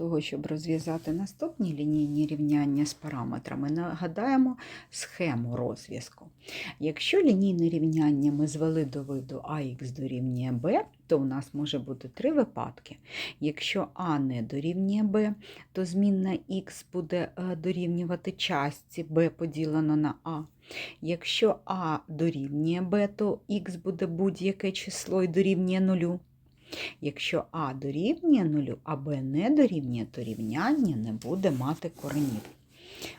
того, щоб розв'язати наступні лінійні рівняння з параметрами, нагадаємо схему розв'язку. Якщо лінійне рівняння ми звели до виду ax дорівнює b, то у нас може бути три випадки. Якщо а не дорівнює b, то змінна х буде е, дорівнювати частці b поділено на а. Якщо а дорівнює b, то х буде будь-яке число і дорівнює нулю. Якщо А дорівнює нулю, а Б не дорівнює, то рівняння не буде мати коренів.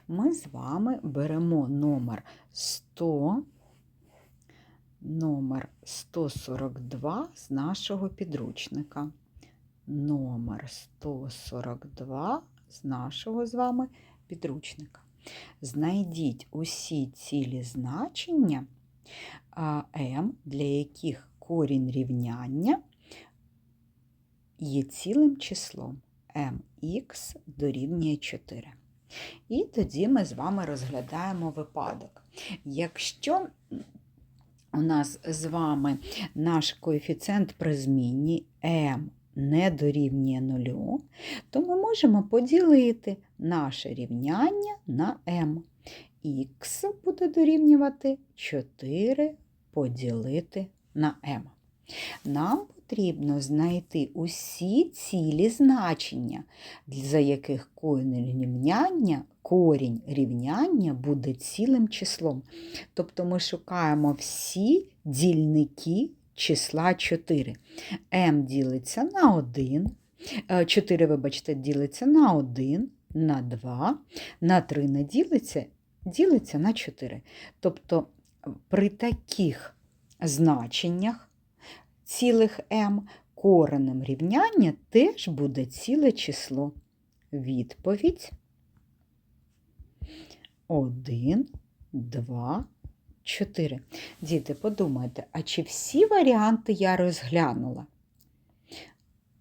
Ми з вами беремо номер 100, номер 142 з нашого підручника. Номер 142 з нашого з вами підручника. Знайдіть усі цілі значення М, для яких корінь рівняння є цілим числом mx дорівнює 4. І тоді ми з вами розглядаємо випадок. Якщо у нас з вами наш коефіцієнт при зміні m не дорівнює 0, то ми можемо поділити наше рівняння на m. Х буде дорівнювати 4 поділити на m. Нам потрібно знайти усі цілі значення, за яких корінь рівняння, корінь рівняння буде цілим числом. Тобто ми шукаємо всі дільники числа 4. m ділиться на 1, 4, вибачте, ділиться на 1, на 2, на 3 не ділиться, ділиться на 4. Тобто при таких значеннях цілих m, коренем рівняння теж буде ціле число. Відповідь 1, 2, 4. Діти, подумайте, а чи всі варіанти я розглянула?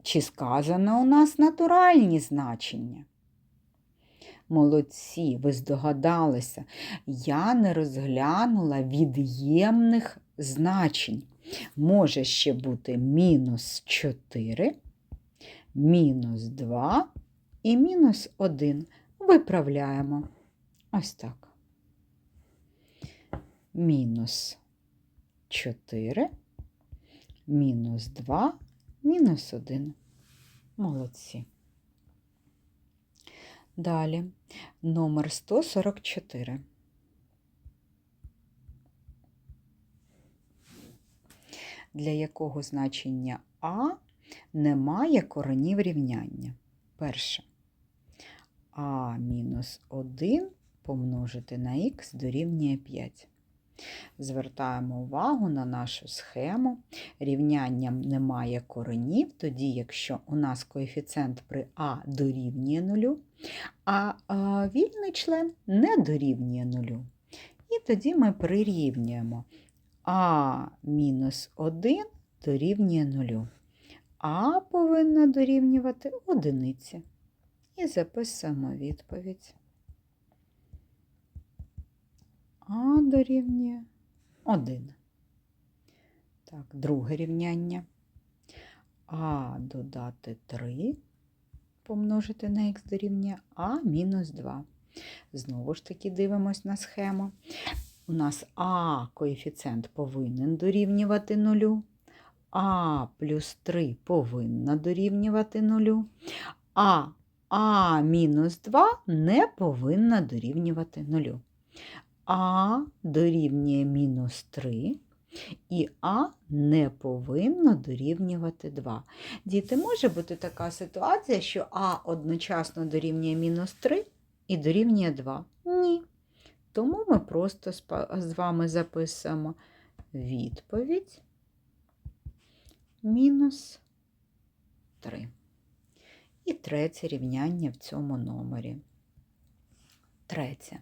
Чи сказано у нас натуральні значення? Молодці, ви здогадалися, я не розглянула від'ємних значень може ще бути мінус 4, мінус 2 і мінус 1. Виправляємо. Ось так. Мінус 4, мінус 2, мінус 1. Молодці. Далі номер 144. Для якого значення А немає коренів рівняння. Перше. А мінус 1 помножити на х дорівнює 5. Звертаємо увагу на нашу схему. Рівнянням немає коренів, тоді, якщо у нас коефіцієнт при А дорівнює 0, а вільний член не дорівнює 0. І тоді ми прирівнюємо а мінус 1 дорівнює 0. А повинна дорівнювати одиниці. І записуємо відповідь. А дорівнює 1. Так, друге рівняння. А додати 3 помножити на х дорівнює А мінус 2. Знову ж таки дивимось на схему у нас А коефіцієнт повинен дорівнювати нулю, А плюс 3 повинна дорівнювати нулю, а А мінус 2 не повинна дорівнювати нулю. А дорівнює мінус 3. І А не повинно дорівнювати 2. Діти, може бути така ситуація, що А одночасно дорівнює мінус 3 і дорівнює 2? Тому ми просто з вами записуємо відповідь мінус 3. І третє рівняння в цьому номері. Третє.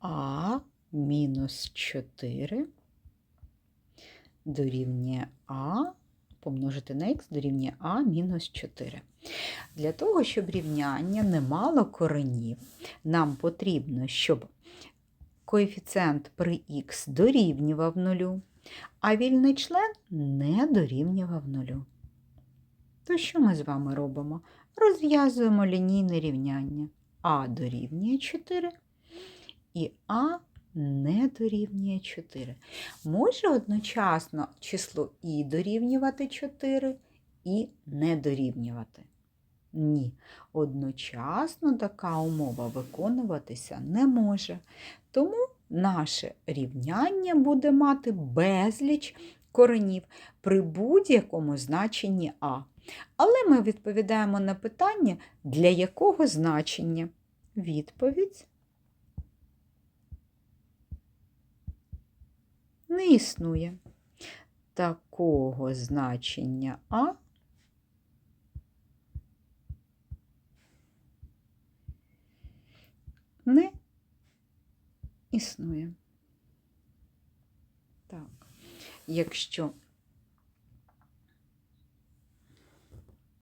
А мінус 4 дорівнює А помножити на х дорівнює А мінус 4. Для того, щоб рівняння не мало коренів, нам потрібно, щоб коефіцієнт при х дорівнював нулю, а вільний член не дорівнював нулю. То що ми з вами робимо? розв'язуємо лінійне рівняння. А дорівнює 4 і А не дорівнює 4. Може одночасно число і дорівнювати 4, і не дорівнювати? Ні. Одночасно така умова виконуватися не може. Тому наше рівняння буде мати безліч коренів при будь-якому значенні А. Але ми відповідаємо на питання, для якого значення. Відповідь не існує. Такого значення А не існує. Так, якщо